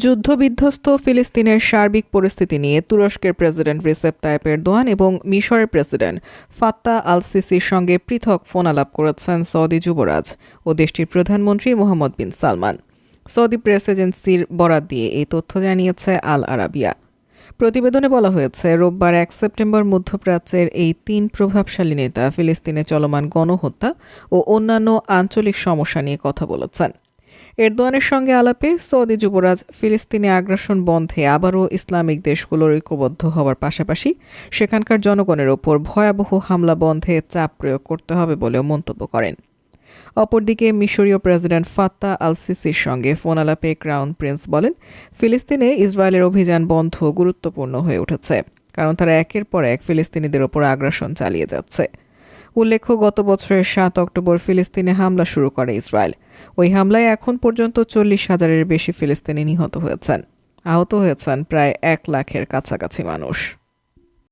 যুদ্ধবিধ্বস্ত ফিলিস্তিনের সার্বিক পরিস্থিতি নিয়ে তুরস্কের প্রেসিডেন্ট রিসেপ তাইপ এরদোয়ান এবং মিশরের প্রেসিডেন্ট ফাত্তা আল সিসির সঙ্গে পৃথক ফোন আলাপ করেছেন সৌদি যুবরাজ ও দেশটির প্রধানমন্ত্রী Mohammed bin Salman. Saudi press এজেন্সির বরাত দিয়ে এই তথ্য জানিয়েছে আল আরাবিয়া প্রতিবেদনে বলা হয়েছে, রোববার এক সেপ্টেম্বর মধ্যপ্রাচ্যের এই তিন প্রভাবশালী নেতা ফিলিস্তিনে চলমান গণহত্যা ও অন্যান্য আঞ্চলিক সমস্যা নিয়ে কথা বলেছেন। এরদোয়ানের সঙ্গে আলাপে সৌদি যুবরাজ ফিলিস্তিনে আগ্রাসন বন্ধে আবারও ইসলামিক দেশগুলোর ঐক্যবদ্ধ হওয়ার পাশাপাশি সেখানকার জনগণের ওপর ভয়াবহ হামলা বন্ধে চাপ প্রয়োগ করতে হবে বলেও মন্তব্য করেন। অপরদিকে মিশরীয় প্রেসিডেন্ট ফাত্তা আল সিসির সঙ্গে ফোন আলাপে ক্রাউন প্রিন্স বলেন, ফিলিস্তিনে ইসরায়েলের অভিযান বন্ধ গুরুত্বপূর্ণ হয়ে উঠেছে, কারণ তারা একের পর এক ফিলিস্তিনিদের ওপর আগ্রাসন চালিয়ে যাচ্ছে। উল্লেখ্য, গত বছরের সাত অক্টোবর ফিলিস্তিনে হামলা শুরু করে ইসরায়েল। ওই হামলায় এখন পর্যন্ত চল্লিশ হাজারের বেশি ফিলিস্তিনি নিহত হয়েছেন। আহত হয়েছেন প্রায় এক লাখের কাছাকাছি মানুষ।